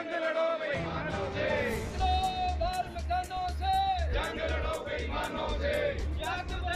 જંગ લડો બેઈમાનો છે ભારત લખાનો છે જંગ લડો બેઈમાનો છે યાદ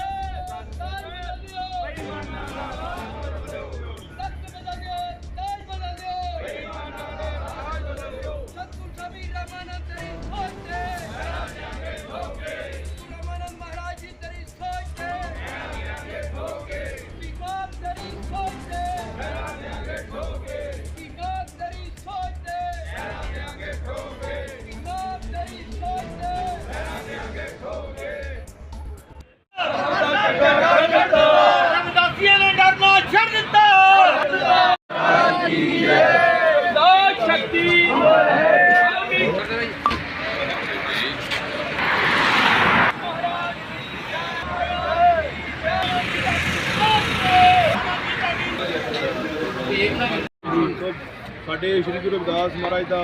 ਸਾਡੇ ਸ੍ਰੀ ਗੁਰੂ ਰਵਿਦਾਸ ਮਹਾਰਾਜ ਦਾ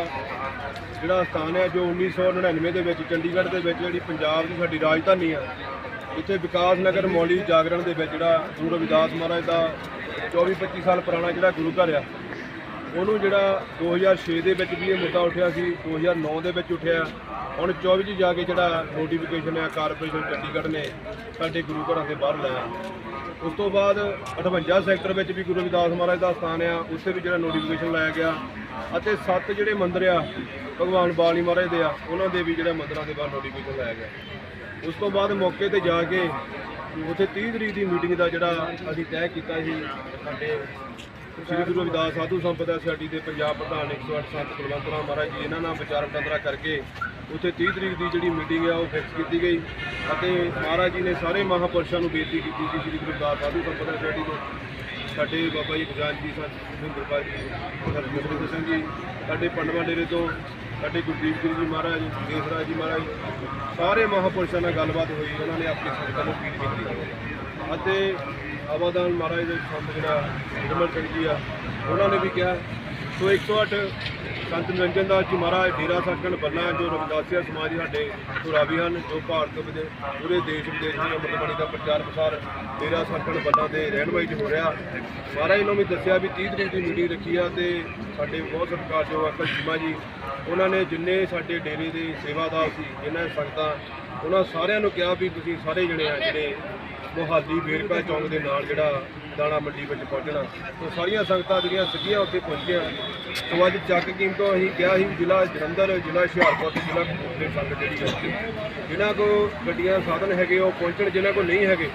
ਜਿਹੜਾ ਸਥਾਨ ਹੈ, ਜੋ 1999 ਦੇ ਵਿੱਚ, ਚੰਡੀਗੜ੍ਹ ਦੇ ਵਿੱਚ ਜਿਹੜੀ ਪੰਜਾਬ ਦੀ ਸਾਡੀ ਰਾਜਧਾਨੀ ਆ, ਇੱਥੇ ਵਿਕਾਸ ਨਗਰ ਮੌਲੀ ਜਾਗਰਣ ਦੇ ਵਿੱਚ ਜਿਹੜਾ ਗੁਰੂ ਰਵਿਦਾਸ ਮਹਾਰਾਜ ਦਾ 24-25 ਸਾਲ ਪੁਰਾਣਾ ਜਿਹੜਾ ਗੁਰੂ ਘਰ ਆ, ਉਹਨੂੰ ਜਿਹੜਾ 2006 ਦੇ ਵਿੱਚ ਵੀ ਇਹ ਮੁੱਦਾ ਉੱਠਿਆ ਸੀ 2009 ਦੇ ਵਿੱਚ ਉੱਠਿਆ। ਹੁਣ 24 ਚ ਜਾ ਕੇ ਜਿਹੜਾ ਨੋਟੀਫਿਕੇਸ਼ਨ ਆ ਕਾਰਪੋਰੇਸ਼ਨ ਚੰਡੀਗੜ੍ਹ ਨੇ ਸਾਡੇ ਗੁਰੂ ਘਰਾਂ ਦੇ ਬਾਹਰ ਲਾਇਆ। ਉਸ ਤੋਂ ਬਾਅਦ 58 ਸੈਕਟਰ ਵਿੱਚ ਵੀ ਗੁਰੂ ਰਵਿਦਾਸ ਮਹਾਰਾਜ ਦਾ ਸਥਾਨ ਆ, ਉੱਥੇ ਵੀ ਜਿਹੜਾ ਨੋਟੀਫਿਕੇਸ਼ਨ ਲਾਇਆ ਗਿਆ। ਅਤੇ ਸੱਤ ਜਿਹੜੇ ਮੰਦਿਰ ਆ, ਭਗਵਾਨ ਬਾਲੀ ਮਹਾਰਾਜ ਦੇ ਆ, ਉਹਨਾਂ ਦੇ ਵੀ ਜਿਹੜਾ ਮੰਦਿਰਾਂ ਦੇ ਬਾਹਰ ਨੋਟੀਫਿਕੇਸ਼ਨ ਲਾਇਆ ਗਿਆ। ਉਸ ਤੋਂ ਬਾਅਦ ਮੌਕੇ ਤੇ ਜਾ ਕੇ ਉੱਥੇ 30 ਤਰੀਕ ਦੀ ਮੀਟਿੰਗ ਦਾ ਜਿਹੜਾ ਅਸੀਂ ਤੈਅ ਕੀਤਾ ਸੀ, ਸਾਡੇ ਸ੍ਰੀ ਗੁਰੂ ਰਵਿਦਾਸ ਸਾਧੂ ਸੰਪਦਾ ਸੋਸਾਇਟੀ ਦੇ ਪੰਜਾਬ ਪ੍ਰਧਾਨ 108 ਸੰਤ ਕੁਲਵੰਤ ਰਾਮ ਮਹਾਰਾਜ ਜੀ, ਇਹਨਾਂ ਨਾਲ ਵਿਚਾਰ ਵਟਾਂਦਰਾ ਕਰਕੇ ਉੱਥੇ 30 ਤਰੀਕ ਦੀ ਜਿਹੜੀ ਮੀਟਿੰਗ ਆ, ਉਹ ਫਿਕਸ ਕੀਤੀ ਗਈ। ਅਤੇ ਮਹਾਰਾਜ ਜੀ ਨੇ ਸਾਰੇ ਮਹਾਪੁਰਸ਼ਾਂ ਨੂੰ ਬੇਨਤੀ ਕੀਤੀ ਸੀ, ਸ੍ਰੀ ਗੁਰੂ ਰਵਿਦਾਸ ਸਾਧੂ ਸੰਪਦਾ ਸੋਸਾਇਟੀ ਤੋਂ। ਸਾਡੇ ਬਾਬਾ ਜੀ ਖਜ਼ਾਨ ਜੀ ਸੰਤ ਮਹਿੰਦਰ ਜੀ ਸਾਡੇ ਗੁਰਦੇਵ ਸਿੰਘ ਜੀ, ਸਾਡੇ ਪੰਡਵਾ ਡੇਰੇ ਤੋਂ, ਸਾਡੇ ਗੁਰਦੀਪ ਸਿੰਘ ਜੀ ਮਹਾਰਾਜ ਦੇਸਰਾਜ ਜੀ ਮਹਾਰਾਜ, ਸਾਰੇ ਮਹਾਪੁਰਸ਼ਾਂ ਨਾਲ ਗੱਲਬਾਤ ਹੋਈ, ਉਹਨਾਂ ਨੇ ਆਪਣੀ ਸੰਗਤਾਂ ਨੂੰ ਅਪੀਲ ਕੀਤੀ। ਅਤੇ ਆਵਾਦਾਨ ਮਹਾਰਾਜ ਦੇ ਸੰਤ ਜਿਹੜਾ ਨਿਰਮਲ ਸਿੰਘ ਜੀ ਆ, ਉਹਨਾਂ ਨੇ ਵੀ ਕਿਹਾ ਸੋ 108 ਸੰਤ ਨਿਰੰਜਨ ਦਾਸ ਜੀ ਮਹਾਰਾਜ ਡੇਰਾ ਸੱਚਖੰਡ ਬੱਲਾ ਜੋ ਰਵਿਦਾਸੀਆ ਸਮਾਜ ਸਾਡੇ ਸੁਰਾਵੀ ਹਨ, ਜੋ ਭਾਰਤ ਵਿਦੇ ਪੂਰੇ ਦੇਸ਼ ਵਿਦੇਸ਼ ਦੀ ਅੰਮ੍ਰਿਤਬਾਣੀ ਦਾ ਪ੍ਰਚਾਰ ਪ੍ਰਸਾਰ ਡੇਰਾ ਸੱਚਖੰਡ ਬੱਲਾ ਦੇ ਰਹਿਣ ਵਾਲੀ 'ਚ ਹੋ ਰਿਹਾ। ਮਹਾਰਾਜ ਨੂੰ ਵੀ ਦੱਸਿਆ ਵੀ 30 ਤਰੀਕ ਦੀ ਮੀਟਿੰਗ ਰੱਖੀ ਆ ਤੇ ਸਾਡੇ ਬਹੁਤ ਸਤਿਕਾਰਯੋਗ ਅੰਕਲ ਜੀਮਾ ਜੀ, ਉਹਨਾਂ ਨੇ ਜਿੰਨੇ ਸਾਡੇ ਡੇਰੇ ਦੇ ਸੇਵਾਦਾਰ ਸੀ ਜਿਨ੍ਹਾਂ ਸੰਗਤਾਂ, ਉਹਨਾਂ ਸਾਰਿਆਂ ਨੂੰ ਕਿਹਾ ਵੀ ਤੁਸੀਂ ਸਾਰੇ ਜਣੇ ਆ ਜਿਹੜੇ ਮੋਹਾਲੀ ਵੇਰਕਾ ਚੌਂਕ ਦੇ ਨਾਲ ਜਿਹੜਾ ਦਾਣਾ ਮੰਡੀ ਵਿੱਚ ਪਹੁੰਚਣਾ। ਸੋ ਸਾਰੀਆਂ ਸੰਗਤਾਂ ਜਿਹੜੀਆਂ ਸਿੱਧੀਆਂ ਉੱਥੇ ਪਹੁੰਚੀਆਂ। ਸੋ ਅੱਜ ਚੱਕ ਕੀਮ ਤੋਂ ਅਸੀਂ ਕਿਹਾ ਸੀ, ਜ਼ਿਲ੍ਹਾ ਜਲੰਧਰ, ਜ਼ਿਲ੍ਹਾ ਹੁਸ਼ਿਆਰਪੁਰ ਤੇ ਜ਼ਿਲ੍ਹਾ ਕਪੂਰਥਲੇ ਸੰਗਤ ਜਿਹੜੀ ਹੈ ਜਿਨ੍ਹਾਂ ਕੋ ਗੱਡੀਆਂ ਸਾਧਨ ਹੈਗੇ, ਉਹ ਪਹੁੰਚਣ, ਜਿਨ੍ਹਾਂ ਕੋ ਨਹੀਂ ਹੈਗੇ,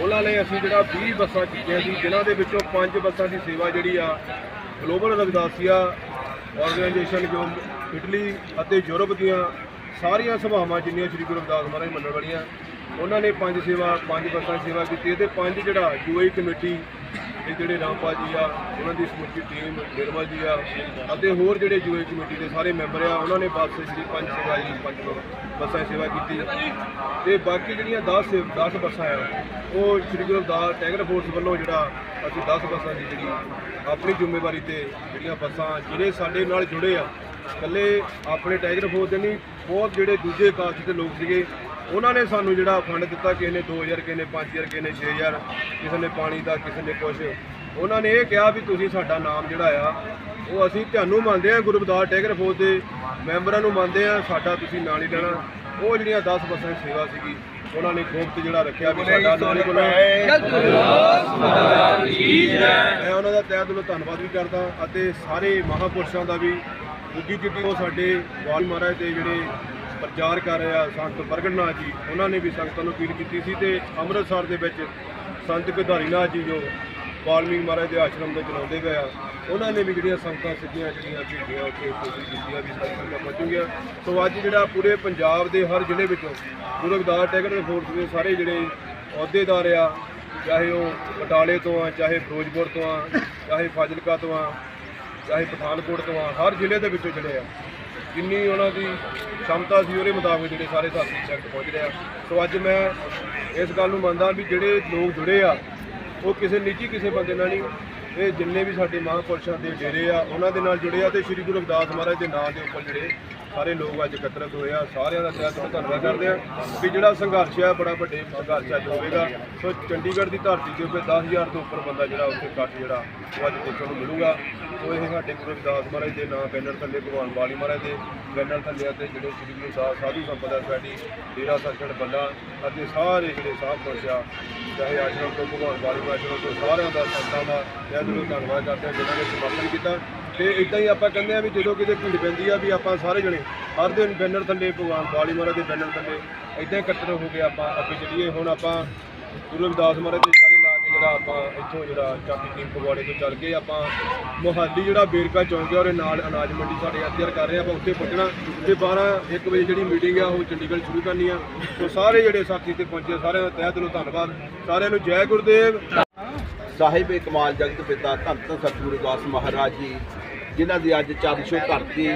ਉਹਨਾਂ ਲਈ ਅਸੀਂ ਜਿਹੜਾ 20 ਬੱਸਾਂ ਕੀਤੀਆਂ ਸੀ, ਜਿਨ੍ਹਾਂ ਦੇ ਵਿੱਚੋਂ 5 ਬੱਸਾਂ ਦੀ ਸੇਵਾ ਜਿਹੜੀ ਆ, ਗਲੋਬਲ ਰਵਿਦਾਸੀਆ ਆਰਗੇਨਾਈਜੇਸ਼ਨ ਜੋ ਇਟਲੀ ਅਤੇ ਯੂਰਪ ਦੀਆਂ ਸਾਰੀਆਂ ਸਭਾਵਾਂ ਜਿੰਨੀਆਂ ਸ੍ਰੀ ਗੁਰੂ ਰਵਿਦਾਸ ਮਹਾਰਾਜ ਮੰਨਣ ਵਾਲੀਆਂ ਉਹਨਾਂ ਨੇ ਪੰਜ ਸੇਵਾ, ਪੰਜ ਬੱਸਾਂ ਦੀ ਸੇਵਾ ਕੀਤੀ। ਤੇ ਪੰਜ ਜਿਹੜਾ ਯੂਆਈ ਕਮੇਟੀ, ਇਹ ਜਿਹੜੇ ਰਾਮਪਾਲ ਜੀ ਆ, ਉਹਨਾਂ ਦੀ ਸਮੁੱਚੀ ਟੀਮ ਨਿਰਮਲ ਜੀ ਆ, ਅਤੇ ਹੋਰ ਜਿਹੜੇ ਯੂਆਈ ਕਮੇਟੀ ਦੇ ਸਾਰੇ ਮੈਂਬਰ ਆ, ਉਹਨਾਂ ਨੇ ਬੱਸ ਜਿਹੜੀ ਪੰਜ ਸੇਵਾ ਜੀ, ਪੰਜ ਬੱਸਾਂ ਦੀ ਸੇਵਾ ਕੀਤੀ। ਤੇ ਬਾਕੀ ਜਿਹੜੀਆਂ 10 10 ਬੱਸਾਂ ਆ, ਉਹ ਸ੍ਰੀ ਗੁਰੂ ਰਵਿਦਾਸ ਟੈਗਰ ਫੋਰਸ ਵੱਲੋਂ ਜਿਹੜਾ ਅਸੀਂ 10 ਬੱਸਾਂ ਦੀ ਜਿਹੜੀ ਆਪਣੀ ਜ਼ਿੰਮੇਵਾਰੀ ਤੇ ਜਿਹੜੀਆਂ ਬੱਸਾਂ ਜਿਹੜੇ ਸਾਡੇ ਨਾਲ ਜੁੜੇ ਆ, ਇਕੱਲੇ ਆਪਣੇ ਟਾਈਗਰ ਫੋਰਸ ਦੇ ਨਹੀਂ, ਬਹੁਤ ਜਿਹੜੇ ਦੂਜੇ ਕਾਸਟ ਦੇ ਲੋਕ ਸੀਗੇ ਉਹਨਾਂ ਨੇ ਸਾਨੂੰ ਜਿਹੜਾ ਫੰਡ ਦਿੱਤਾ ਕਿਸੇ ਨੇ 2000 ਕਿਸੇ ਨੇ 5000 ਕਿਸੇ ਨੇ 6000 ਕਿਸੇ ਨੇ ਪਾਣੀ ਦਾ, ਕਿਸੇ ਨੇ ਕੁਝ ਉਹਨਾਂ ਨੇ ਇਹ ਕਿਹਾ ਵੀ ਤੁਸੀਂ ਸਾਡਾ ਨਾਮ ਜਿਹੜਾ ਆ, ਉਹ ਅਸੀਂ ਤੁਹਾਨੂੰ ਮੰਨਦੇ ਆ, ਗੁਰਬਦਾਸ ਟੈਗਰ ਫੌਜ ਦੇ ਮੈਂਬਰਾਂ ਨੂੰ ਮੰਨਦੇ ਆ, ਸਾਡਾ ਤੁਸੀਂ ਨਾਲ ਹੀ ਲੈਣਾ ਉਹ ਜਿਹੜੀਆਂ 10 ਬੱਸਾਂ ਸੇਵਾ ਸੀਗੀ, ਉਹਨਾਂ ਨੇ ਗੁਪਤ ਜਿਹੜਾ ਰੱਖਿਆ ਵੀ ਸਾਡਾ ਨਾਲ ਹੀ ਕੋਲ ਮੈਂ ਉਹਨਾਂ ਦਾ ਤਹਿ ਦਿਲੋਂ ਧੰਨਵਾਦ ਵੀ ਕਰਦਾ ਅਤੇ ਸਾਰੇ ਮਹਾਪੁਰਸ਼ਾਂ ਦਾ ਵੀ ਉੱਗੀ ਜਿੱਤੀ ਉਹ ਸਾਡੇ ਵਾਲ ਮਹਾਰਾਜ ਦੇ ਜਿਹੜੇ ਪ੍ਰਚਾਰ ਕਰ ਰਿਹਾ ਸੰਤ ਪ੍ਰਗਟਨਾਥ ਜੀ, ਉਹਨਾਂ ਨੇ ਵੀ ਸੰਗਤਾਂ ਨੂੰ ਅਪੀਲ ਕੀਤੀ ਸੀ ਤੇ ਅੰਮ੍ਰਿਤਸਰ ਦੇ ਵਿੱਚ ਸੰਤ ਗਧਾਰੀਨਾਥ ਜੀ ਜੋ ਵਾਲਮੀਕ ਮਹਾਰਾਜ ਦੇ ਆਸ਼ਰਮ ਦੇ ਚਲਾਉਂਦੇ ਗਏ ਆ, ਉਹਨਾਂ ਨੇ ਵੀ ਜਿਹੜੀਆਂ ਸੰਗਤਾਂ ਸਿੱਧੀਆਂ ਜਿਹੜੀਆਂ ਭੇਜੀਆਂ, ਉੱਥੇ ਕੋਸ਼ਿਸ਼ ਕੀਤੀ ਆ ਵੀ ਸੰਗਤਾਂ ਪਹੁੰਚੂਗੀਆਂ ਸੋ ਅੱਜ ਜਿਹੜਾ ਪੂਰੇ ਪੰਜਾਬ ਦੇ ਹਰ ਜ਼ਿਲ੍ਹੇ ਵਿੱਚੋਂ ਗੁਰੂ ਰਵਿਦਾਸ ਟੈਗਰ ਫੋਰਸ ਦੇ ਸਾਰੇ ਜਿਹੜੇ ਅਹੁਦੇਦਾਰ ਆ, ਚਾਹੇ ਉਹ ਬਟਾਲੇ ਤੋਂ ਆ, ਚਾਹੇ ਫਿਰੋਜ਼ਪੁਰ ਤੋਂ ਆ, ਚਾਹੇ ਫਾਜ਼ਿਲਕਾ ਤੋਂ ਆ, ਚਾਹੇ ਪਠਾਨਕੋਟ ਤੋਂ ਆ, ਹਰ ਜ਼ਿਲ੍ਹੇ ਦੇ ਵਿੱਚੋਂ ਜਿਹੜੇ ਆ ਜਿੰਨੀ ਉਹਨਾਂ ਦੀ ਸ਼ਮਤਾ ਸੀ ਉਹਦੇ ਮੁਤਾਬਕ ਜਿਹੜੇ ਸਾਰੇ ਸਾਥੀ ਸੈਕਟ ਪਹੁੰਚ ਰਹੇ ਆ। ਸੋ ਅੱਜ ਮੈਂ ਇਸ ਗੱਲ ਨੂੰ ਮੰਨਦਾ ਵੀ ਜਿਹੜੇ ਲੋਕ ਜੁੜੇ ਆ, ਉਹ ਕਿਸੇ ਨਿੱਜੀ ਕਿਸੇ ਬੰਦੇ ਨਾਲ ਨਹੀਂ, ਇਹ ਜਿੰਨੇ ਵੀ ਸਾਡੇ ਮਹਾਂਪੁਰਸ਼ਾਂ ਦੇ ਡੇਰੇ ਆ, ਉਹਨਾਂ ਦੇ ਨਾਲ ਜੁੜੇ ਆ ਤੇ ਸ੍ਰੀ ਗੁਰੂ ਰਵਿਦਾਸ ਮਹਾਰਾਜ ਦੇ ਨਾਮ ਦੇ ਉੱਪਰ ਜਿਹੜੇ ਸਾਰੇ ਲੋਕ ਅੱਜ ਇਕੱਤਰਿਤ ਹੋਏ ਆ, ਸਾਰਿਆਂ ਦਾ ਤਹਿ ਦਿਲੋਂ ਧੰਨਵਾਦ ਕਰਦੇ ਆ ਕਿ ਜਿਹੜਾ ਸੰਘਰਸ਼ ਆ, ਬੜਾ ਵੱਡੇ ਸੰਘਰਸ਼ ਅੱਜ ਹੋਵੇਗਾ। ਸੋ ਚੰਡੀਗੜ੍ਹ ਦੀ ਧਰਤੀ ਦੇ ਉੱਤੇ 10000 ਤੋਂ ਉੱਪਰ ਬੰਦਾ ਜਿਹੜਾ ਉੱਥੇ ਇਕੱਠ ਜਿਹੜਾ, ਉਹ ਅੱਜ ਦੇਖਣ ਨੂੰ ਮਿਲੂਗਾ। ਸੋ ਇਹ ਸਾਡੇ ਗੁਰੂ ਰਵਿਦਾਸ ਮਹਾਰਾਜ ਦੇ ਨਾਂ, ਬੈਨਰ ਥੱਲੇ ਭਗਵਾਨ ਵਾਲੀ ਮਹਾਰਾਜ ਦੇ ਬੈਨਰ ਥੱਲੇ ਅਤੇ ਜਿਹੜੇ ਸ੍ਰੀ ਗੁਰੂ ਸਾਹਿਬ ਸਾਧੂ ਸੰਪਦਾ ਸਾਡੀ ਡੇਰਾ ਸੱਚਖੰਡ ਬੱਲਾ ਅਤੇ ਸਾਰੇ ਜਿਹੜੇ ਸਾਹਿਬ ਪੁਰਸ਼ਾ ਚਾਹੇ ਆਸ਼ਰਮ ਤੋਂ ਭਗਵਾਨ ਵਾਲੀ ਮਹਾਰਾਜ ਆਸ਼ਰਮ ਤੋਂ, ਸਾਰਿਆਂ ਦਾ ਸੰਤਾਂ ਦਾ ਇਹ ਦਿਲੋਂ ਧੰਨਵਾਦ ਕਰਦੇ ਹਾਂ ਜਿਨ੍ਹਾਂ ਨੇ ਸਮਰਥਨ ਕੀਤਾ। ਤੇ ਇਦਾਂ ਹੀ ਆਪਾਂ ਕਹਿੰਦੇ ਆ ਵੀ ਜਦੋਂ ਕਿਤੇ ਭੀੜ ਪੈਂਦੀ ਆ ਵੀ ਆਪਾਂ ਸਾਰੇ ਜਣੇ ਹਰ ਦਿਨ ਬੈਨਰ ਥੱਲੇ, ਭਗਵਾਨ ਬਾਲੀ ਮਹਾਰਾਜ ਦੇ ਬੈਨਰ ਥੱਲੇ ਇਦਾਂ ਇਕੱਤਰ ਹੋ ਕੇ ਆਪਾਂ ਅੱਗੇ ਚੱਲੀਏ। ਹੁਣ ਆਪਾਂ ਗੁਰੂ ਰਵਿਦਾਸ ਮਹਾਰਾਜ ਦੇ ਸਾਰੇ ਲਾ ਕੇ ਜਿਹੜਾ ਆਪਾਂ ਇੱਥੋਂ ਜਿਹੜਾ ਚਾਬੀ ਟੀਮ ਫਗਵਾੜੇ ਤੋਂ ਚੱਲ ਕੇ ਆਪਾਂ ਮੁਹਾਲੀ ਜਿਹੜਾ ਬੇਰਕਾ ਚੌਂਕ ਹੈ ਉਹਦੇ ਨਾਲ ਅਨਾਜ ਮੰਡੀ ਸਾਡੇ ਅਧਿਆਰ ਕਰ ਰਹੇ ਆ, ਆਪਾਂ ਉੱਥੇ ਪਹੁੰਚਣਾ। ਤੇ 12 1 ਵਜੇ ਜਿਹੜੀ ਮੀਟਿੰਗ ਆ, ਉਹ ਚੰਡੀਗੜ੍ਹ ਸ਼ੁਰੂ ਕਰਨੀ ਆ। ਸੋ ਸਾਰੇ ਜਿਹੜੇ ਸਾਥੀ ਤੇ ਪਹੁੰਚੇ ਸਾਰਿਆਂ ਦਾ ਤਹਿ ਦਿਲੋਂ ਧੰਨਵਾਦ। ਸਾਰਿਆਂ ਨੂੰ ਜੈ ਗੁਰਦੇਵ। ਸਾਹਿਬ ਕਮਾਲ ਜਗਤ ਪਿਤਾ ਧੰਨ ਧੰਨ ਸਤਿਗੁਰੂ ਦਾਸ ਮਹਾਰਾਜ ਜੀ। ਜਿਨ੍ਹਾਂ ਦੀ ਅੱਜ ਚਾਦਸ਼ੋ ਧਰਤੀ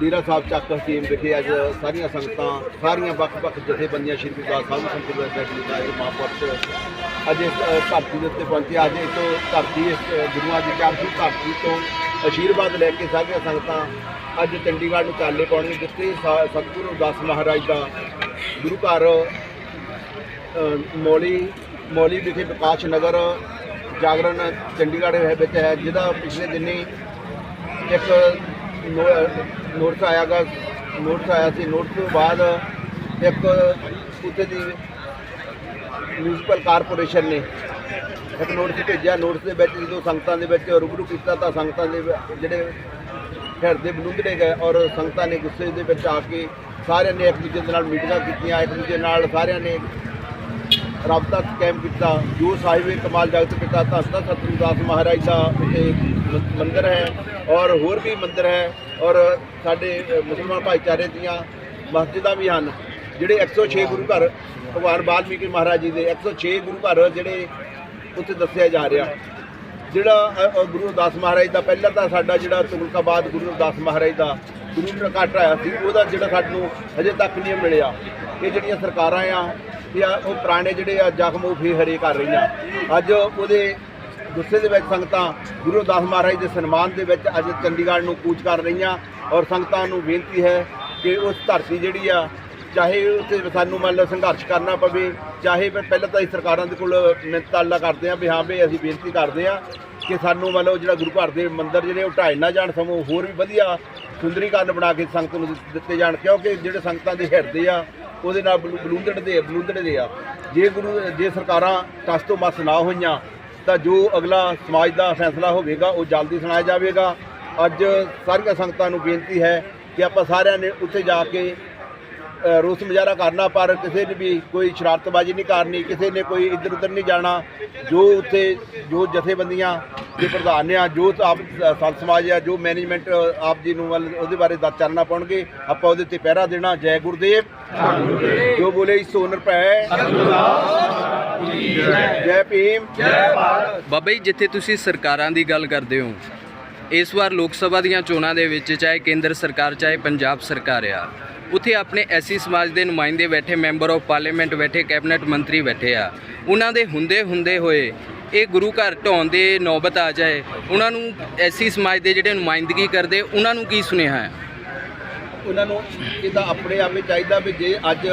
ਡੇਰਾ ਸਾਹਿਬ ਚੱਕ ਹਕੀਮ ਵਿਖੇ ਅੱਜ ਸਾਰੀਆਂ ਸੰਗਤਾਂ ਸਾਰੀਆਂ ਵੱਖ-ਵੱਖ ਜਥੇਬੰਦੀਆਂ ਸ਼੍ਰੀ ਗੁਰੂ ਗ੍ਰੰਥ ਸਾਹਿਬ ਸੰਪਰਦਾਇ ਸੈਕਟਰੀ ਦਾ ਮਹਾਂਪੁਰਸ਼ ਅੱਜ ਇਸ ਧਰਤੀ ਦੇ ਉੱਤੇ ਪਹੁੰਚੇ ਅੱਜ ਇਸ ਤੋਂ ਧਰਤੀ ਇਸ ਅ, ਗੁਰੂਆਂ ਦੀ ਚਾਦਸ਼ੋ ਧਰਤੀ ਤੋਂ ਆਸ਼ੀਰਵਾਦ ਲੈ ਕੇ ਸਾਰੀਆਂ ਸੰਗਤਾਂ ਅੱਜ ਚੰਡੀਗੜ੍ਹ ਨੂੰ ਚਾਲੇ ਪਾਉਣਗੇ ਜਿੱਥੇ ਸਾ- ਸਤਿਗੁਰੂ ਦਾਸ ਮਹਾਰਾਜ ਦਾ ਗੁਰੂ ਘਰ ਅ, ਮੌਲੀ ਮੌਲੀ ਵਿਖੇ ਪ੍ਰਕਾਸ਼ ਨਗਰ ਜਾਗਰਣ ਚੰਡੀਗੜ੍ਹ ਹੈ ਵਿੱਚ ਹੈ ਜਿਹਦਾ ਪਿਛਲੇ ਦਿਨੀ ਇੱਕ ਨੋ- ਨੋਟਿਸ ਆਇਆਗਾ ਨੋਟਿਸ ਆਇਆ ਸੀ। ਨੋਟਿਸ ਤੋਂ ਬਾਅਦ ਇੱਕ ਉੱਥੇ ਦੀ ਮਿਊਨਿਸਪਲ ਕਾਰਪੋਰੇਸ਼ਨ ਨੇ ਇੱਕ ਨੋਟਿਸ ਭੇਜਿਆ। ਨੋਟਿਸ ਦੇ ਵਿੱਚ ਜਦੋਂ ਸੰਗਤਾਂ ਦੇ ਵਿੱਚ ਰੂਬਰੂ ਕੀਤਾ ਤਾਂ ਸੰਗਤਾਂ ਦੇ ਵ- ਜਿਹੜੇ ਹਿਰਦੇ ਬਲੁੰਦੜੇ ਗਏ ਔਰ ਸੰਗਤਾਂ ਨੇ ਗੁੱਸੇ ਦੇ ਵਿੱਚ ਆ ਕੇ ਸਾਰਿਆਂ ਨੇ ਇੱਕ ਦੂਜੇ ਦੇ ਨਾਲ ਮੀਟਿੰਗਾਂ ਕੀਤੀਆਂ। ਇੱਕ ਦੂਜੇ ਨਾਲ ਸਾਰਿਆਂ ਨੇ ਰਾਬਤਾ ਕਾਇਮ ਕੀਤਾ ਜੋ ਸਾਹਿਬ ਕਮਾਲ ਜਗਤ ਪਿਤਾ ਧੰਨ ਸਤਿਗੁਰਦਾਸ ਮਹਾਰਾਜ ਦਾ ਉੱਥੇ ਮ- ਮੰਦਿਰ ਹੈ ਔਰ ਹੋਰ ਵੀ ਮੰਦਿਰ ਹੈ ਔਰ ਸਾਡੇ ਮੁਸਲਮਾਨ ਭਾਈਚਾਰੇ ਦੀਆਂ ਮਸਜਿਦਾਂ ਵੀ ਹਨ, ਜਿਹੜੇ 106 ਗੁਰੂ ਘਰ, ਭਗਵਾਨ ਵਾਲਮੀਕੀ ਮਹਾਰਾਜ ਜੀ ਦੇ 106 ਗੁਰੂ ਘਰ ਜਿਹੜੇ ਉੱਥੇ ਦੱਸਿਆ ਜਾ ਰਿਹਾ। ਜਿਹੜਾ ਗੁਰੂ ਰਵਿਦਾਸ ਮਹਾਰਾਜ ਦਾ ਪਹਿਲਾਂ ਤਾਂ ਸਾਡਾ ਜਿਹੜਾ ਤੁਗਲਕਾਬਾਦ ਗੁਰੂ ਰਵਿਦਾਸ ਮਹਾਰਾਜ ਦਾ ਗੁਰੂ ਘਾਟ ਆਇਆ ਸੀ, ਉਹਦਾ ਜਿਹੜਾ ਸਾਨੂੰ ਹਜੇ ਤੱਕ ਨਹੀਂ ਮਿਲਿਆ। ਇਹ ਜਿਹੜੀਆਂ ਸਰਕਾਰਾਂ ਆ ਇਹ ਆ ਉਹ ਪੁਰਾਣੇ ਜਿਹੜੇ ਆ ਜ਼ਖਮ ਉਹ ਫੇਰ ਹਰੇ ਕਰ ਰਹੀਆਂ। ਅੱਜ ਉਹਦੇ ਗੁੱਸੇ ਦੇ ਵਿੱਚ ਸੰਗਤਾਂ ਗੁਰੂ ਦਾਸ ਮਹਾਰਾਜ ਦੇ ਸਨਮਾਨ ਦੇ ਵਿੱਚ ਅੱਜ ਚੰਡੀਗੜ੍ਹ ਨੂੰ ਕੂਚ ਕਰ ਰਹੀਆਂ ਔਰ ਸੰਗਤਾਂ ਨੂੰ ਬੇਨਤੀ ਹੈ ਕਿ ਉਸ ਧਰਤੀ ਜਿਹੜੀ ਆ, ਚਾਹੇ ਉੱਥੇ ਸਾਨੂੰ ਮੰਨ ਲਓ ਸੰਘਰਸ਼ ਕਰਨਾ ਪਵੇ, ਚਾਹੇ ਫਿਰ ਪਹਿਲਾਂ ਤਾਂ ਅਸੀਂ ਸਰਕਾਰਾਂ ਦੇ ਕੋਲ ਮਿਹਨਤ ਤਾਲਾ ਕਰਦੇ ਹਾਂ ਵੀ ਹਾਂ ਵੀ ਅਸੀਂ ਬੇਨਤੀ ਕਰਦੇ ਹਾਂ ਕਿ ਸਾਨੂੰ ਮੰਨ ਲਓ ਜਿਹੜਾ ਗੁਰੂ ਘਰ ਦੇ ਮੰਦਿਰ ਜਿਹੜੇ ਉਹ ਢਾਏ ਨਾ ਜਾਣ ਸਮੋ ਹੋਰ ਵੀ ਵਧੀਆ ਸੁੰਦਰੀਕਰਨ ਬਣਾ ਕੇ ਸੰਗਤ ਨੂੰ ਦਿੱਤੇ ਜਾਣ, ਕਿਉਂਕਿ ਜਿਹੜੇ ਸੰਗਤਾਂ ਦੇ ਹਿਰਦੇ ਆ ਉਹਦੇ ਨਾਲ ਬਲੂ- ਬਲੂੰਦੜ ਦੇ ਬਲੂੰਦੜ ਦੇ ਆ। ਜੇ ਗੁਰੂ ਜੇ ਸਰਕਾਰਾਂ ਟਸ ਤੋਂ ਮਸ ਨਾ ਹੋਈਆਂ, ਤਾਂ ਜੋ ਅਗਲਾ ਸਮਾਜ ਦਾ ਫੈਸਲਾ ਹੋਵੇਗਾ, ਉਹ ਜਲਦੀ ਸੁਣਾਇਆ ਜਾਵੇਗਾ। ਅੱਜ ਸਾਰੀਆਂ ਸੰਗਤਾਂ ਨੂੰ ਬੇਨਤੀ ਹੈ ਕਿ ਆਪਾਂ ਸਾਰਿਆਂ ਨੇ ਉੱਥੇ ਜਾ ਕੇ ਰੋਸ ਮੁਜ਼ਾਹਰਾ ਕਰਨਾ, ਪਰ ਕਿਸੇ ਨੇ ਵੀ ਕੋਈ ਸ਼ਰਾਰਤਬਾਜ਼ੀ ਨਹੀਂ ਕਰਨੀ, ਕਿਸੇ ਨੇ ਕੋਈ ਇੱਧਰ ਉੱਧਰ ਨਹੀਂ ਜਾਣਾ। ਜੋ ਉੱਥੇ ਜੋ ਜਥੇਬੰਦੀਆਂ ਦੇ ਪ੍ਰਧਾਨ ਆ, ਜੋ ਆਪ ਸੰਤ ਸਮਾਜ ਆ, ਜੋ ਮੈਨੇਜਮੈਂਟ ਆਪ ਜੀ ਨੂੰ ਉਹਦੇ ਬਾਰੇ ਦੱਸ ਚੱਲਣਾ ਪਾਉਣਗੇ, ਆਪਾਂ ਉਹਦੇ ਤੇ ਪਹਿਰਾ ਦੇਣਾ, ਜੈ ਗੁਰਦੇਵ। ਜੋ ਬੋਲੇ ਸੋ ਨਿਰਭੈ ਜੈ ਭੀਮ। ਬਾਬਾ ਜੀ, ਜਿੱਥੇ ਤੁਸੀਂ ਸਰਕਾਰਾਂ ਦੀ ਗੱਲ ਕਰਦੇ ਹੋ, ਇਸ ਵਾਰ ਲੋਕ ਸਭਾ ਦੀਆਂ ਚੋਣਾਂ ਦੇ ਵਿੱਚ ਚਾਹੇ ਕੇਂਦਰ ਸਰਕਾਰ, ਚਾਹੇ ਪੰਜਾਬ ਸਰਕਾਰ ਆ, ਉੱਥੇ ਆਪਣੇ ਐਸੀ ਸਮਾਜ ਦੇ ਨੁਮਾਇੰਦੇ ਬੈਠੇ ਮੈਂਬਰ ਆਫ ਪਾਰਲੀਮੈਂਟ ਬੈਠੇ ਕੈਬਨਿਟ ਮੰਤਰੀ ਬੈਠੇ ਆ, ਉਹਨਾਂ ਦੇ ਹੁੰਦੇ ਹੁੰਦੇ ਹੋਏ ਇਹ ਗੁਰੂ ਘਰ ਢਾਉਣ ਦੇ ਨੌਬਤ ਆ ਜਾਏ, ਉਹਨਾਂ ਨੂੰ ਐਸੀ ਸਮਾਜ ਦੇ ਜਿਹੜੇ ਨੁਮਾਇੰਦਗੀ ਕਰਦੇ, ਉਹਨਾਂ ਨੂੰ ਕੀ ਸੁਨੇਹਾ ਹੈ? ਉਹਨਾਂ ਨੂੰ ਇਹਦਾ ਆਪਣੇ ਆਪ ਹੀ ਚਾਹੀਦਾ ਵੀ ਜੇ ਅੱਜ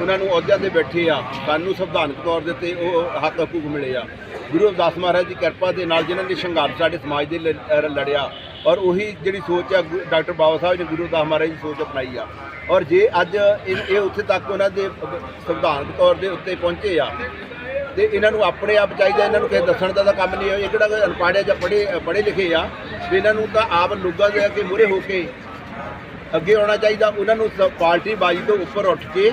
ਉਹਨਾਂ ਨੂੰ ਅਹੁਦਿਆਂ ਤੇ ਬੈਠੇ ਆ, ਸਾਨੂੰ ਸੰਵਿਧਾਨਕ ਤੌਰ ਦੇ ਉੱਤੇ ਉਹ ਹੱਕ ਹਕੂਕ ਮਿਲੇ ਆ। ਗੁਰੂ ਅਰਦਾਸ ਮਹਾਰਾਜ ਦੀ ਕਿਰਪਾ ਦੇ ਨਾਲ ਜਿਨ੍ਹਾਂ ਨੇ ਸੰਘਰਸ਼ ਸਾਡੇ ਸਮਾਜ ਦੇ ਲ- ਲੜਿਆ, ਔਰ ਉਹੀ ਜਿਹੜੀ ਸੋਚ ਆ ਗੁ- ਡਾਕਟਰ ਬਾਬਾ ਸਾਹਿਬ ਨੇ ਗੁਰੂ ਰਵਿਦਾਸ ਮਹਾਰਾਜ ਦੀ ਸੋਚ ਅਪਣਾਈ ਆ। ਔਰ ਜੇ ਅੱਜ ਇਹ ਇਹ ਉੱਥੇ ਤੱਕ ਉਹਨਾਂ ਦੇ ਸੰਵਿਧਾਨਕ ਤੌਰ ਦੇ ਉੱਤੇ ਪਹੁੰਚੇ ਆ ਤੇ ਇਹਨਾਂ ਨੂੰ ਆਪਣੇ ਆਪ ਚਾਹੀਦਾ ਇਹਨਾਂ ਨੂੰ ਕਿਸੇ ਦੱਸਣ ਦਾ ਤਾਂ ਕੰਮ ਨਹੀਂ ਹੈ। ਇਹ ਕਿਹੜਾ ਕੋਈ ਅਨਪੜ੍ਹ ਜਾਂ ਪੜ੍ਹੇ ਪੜ੍ਹੇ ਲਿਖੇ ਆ ਵੀ ਇਹਨਾਂ ਨੂੰ ਤਾਂ ਆਪ ਲੋਕਾਂ ਦੇ ਅੱਗੇ ਮੂਹਰੇ ਹੋ ਕੇ ਅੱਗੇ ਆਉਣਾ ਚਾਹੀਦਾ। ਉਹਨਾਂ ਨੂੰ ਸ- ਪਾਰਟੀ ਬਾਜੀ ਤੋਂ ਉੱਪਰ ਉੱਠ ਕੇ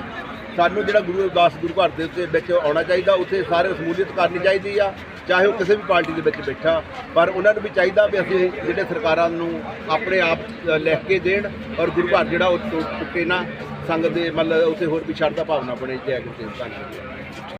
ਸਾਨੂੰ ਜਿਹੜਾ ਗੁਰੂ ਰਵਿਦਾਸ ਗੁਰੂ ਘਰ ਦੇ ਉੱਤੇ ਵਿੱਚ ਆਉਣਾ ਚਾਹੀਦਾ। ਉੱਥੇ ਸਾਰੇ ਸਮੂਲੀਅਤ ਕਰਨੀ ਚਾਹੀਦੀ ਆ ਚਾਹੇ ਉਹ ਕਿਸੇ ਵੀ ਪਾਰਟੀ ਦੇ ਵਿੱਚ ਬੈਠਾ। ਪਰ ਉਹਨਾਂ ਨੂੰ ਵੀ ਚਾਹੀਦਾ ਵੀ ਅਸੀਂ ਜਿਹੜੇ ਸਰਕਾਰਾਂ ਨੂੰ ਆਪਣੇ ਆਪ ਅ, ਲਿਖ ਕੇ ਦੇਣ ਔਰ ਗੁਰੂ ਘਰ ਜਿਹੜਾ ਉਹ ਟੁ- ਟੁੱਟੇ ਨਾ ਸੰਗਤ ਦੇ ਮਤਲਬ ਉੱਥੇ ਹੋਰ ਵੀ ਸ਼ਰਧਾ ਭਾਵਨਾ ਬਣੇ ਜੈ ਗੁਰੂ ਦੇਵ ਧੰਨਵਾਦ